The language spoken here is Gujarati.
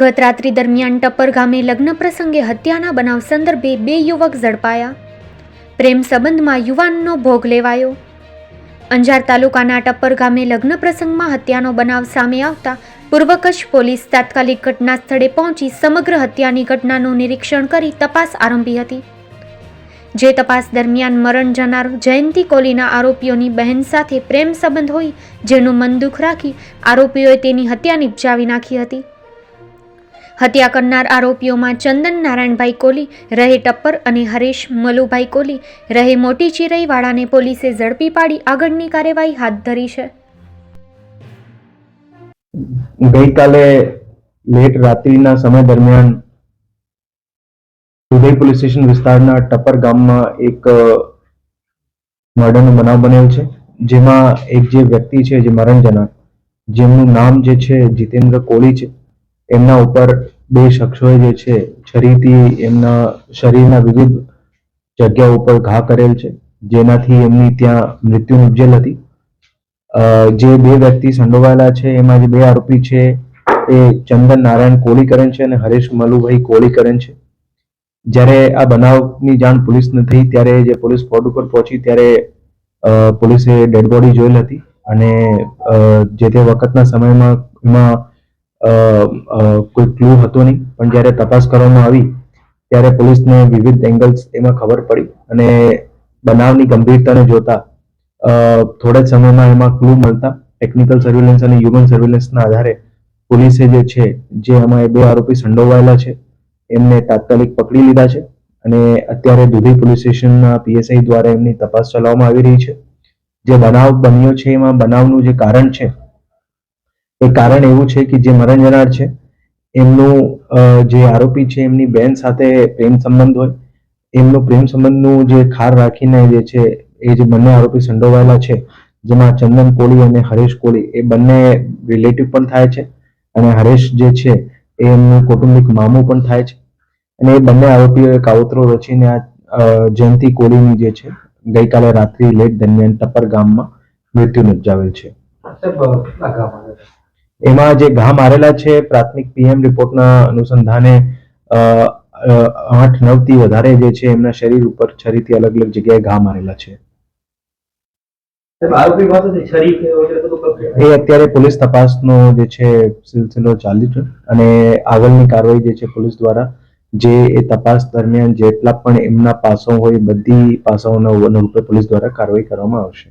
ગત રાત્રિ દરમિયાન ટપ્પર ગામે લગ્ન પ્રસંગે હત્યાના બનાવ સંદર્ભે બે યુવક ઝડપાયા. પ્રેમ સંબંધમાં યુવાનનો ભોગ લેવાયો. અંજાર તાલુકાના ટપ્પર ગામે લગ્ન પ્રસંગમાં હત્યાનો બનાવ સામે આવતા પૂર્વ કચ્છ પોલીસ તાત્કાલિક ઘટના સ્થળે પહોંચી સમગ્ર હત્યાની ઘટનાનું નિરીક્ષણ કરી તપાસ આરંભી હતી. જે તપાસ દરમિયાન મરણ જનાર જયંતી કોલીના આરોપીઓની બહેન સાથે પ્રેમ સંબંધ હોય, જેનું મન દુઃખ રાખી આરોપીઓએ તેની હત્યા નિપજાવી નાખી હતી. હત્યા કરનાર આરોપીઓમાં ચંદન નારાયણભાઈ કોલી રહે ટપ્પર અને હરેશ મલુભાઈ કોલી રહે મોટી ચિરઈવાળાને પોલીસે ઝડપી પાડી આગળની કાર્યવાહી હાથ ધરી છે. ગઈકાલે લેટ રાત્રિના સમય દરમિયાન ઉદય પોલીસ સ્ટેશન વિસ્તારના ટપ્પર ગામમાં એક મર્ડરનો બનાવ બનેલ છે. જેમાં એક જે વ્યક્તિ છે જે મરણ જનાર જેમનું નામ જે છે જીતેન્દ્ર કોળી છે, એમના ઉપર બે શખ્સોએ જે છે, છરીથી એમના શરીરના વિવિધ જગ્યા ઉપર ઘા કરેલ છે, જેનાથી એમની ત્યાં મૃત્યુ નિપજેલ હતી. જે બે વ્યક્તિ સંડોવાયેલા છે, એમાં જે બે આરોપી છે, એ ચંદન નારાયણ કોળીકરણ છે અને હરેશ મલુભાઈ કોળીકરણ છે. જ્યારે આ બનાવની જાણ પોલીસને થઈ, ત્યારે જે પોલીસ સ્પોટ ઉપર પહોંચી, ત્યારે પોલીસે ડેડ બોડી જોયેલ હતી અને જે તે વખતના સમયમાં એમાં કોઈ ક્લુ હતો નહીં. પણ જ્યારે તપાસ કરવામાં આવી, ત્યારે પોલીસને વિવિધ એંગલ્સ એમાં ખબર પડી અને બનાવની ગંભીરતાને જોતા થોડા જ સમયમાં એમાં ક્લુ મળતા. ટેકનિકલ સર્વેલન્સ અને હ્યુમન સર્વેલન્સના આધારે પોલીસે જે છે, જે એમાં બે આરોપી સંડોવાયેલા છે, એમને તાત્કાલિક પકડી લીધા છે અને અત્યારે દુધી પોલીસ સ્ટેશનના પીએસઆઈ દ્વારા એમની તપાસ ચલાવવામાં આવી રહી છે. જે બનાવ બન્યો છે, એમાં બનાવનું જે કારણ છે કારણ એવું છે કે જે મરણ જનાર છે, એમનું જે આરોપી છે, એમની બેન સાથે પ્રેમ સંબંધ હોય, એમનો પ્રેમ સંબંધનું જે ખાર રાખીને જે છે, એ જે બંને આરોપી સંડોવાયેલા છે, જેમાં ચંદન કોળી અને હરેશ કોળી, એ બંને રિલેટિવ પણ થાય છે અને હરેશ જે છે, એ એમનું કૌટુંબિક મામું પણ થાય છે. અને એ બંને આરોપીઓએ કાવતરો રચીને આ જયંતી કોળીની જે છે, ગઈકાલે રાત્રિ લેટ દરમિયાન ટપર ગામમાં મૃત્યુ નિપજાવેલ છે? એમાં જે ઘા મારેલા છે પ્રાથમિક પીએમ રિપોર્ટના અનુસંધાને આઠ નવથી વધારે જે છે એમના શરીર ઉપર છરીથી અલગ અલગ જગ્યાએ ઘા મારેલા છે. એ અત્યારે પોલીસ તપાસનો જે છે સિલસિલો ચાલી છે અને આગળની કાર્યવાહી જે છે પોલીસ દ્વારા જે એ તપાસ દરમિયાન જેટલા પણ એમના પાસાઓ હોય બધી પાસાઓના રૂપે પોલીસ દ્વારા કાર્યવાહી કરવામાં આવશે.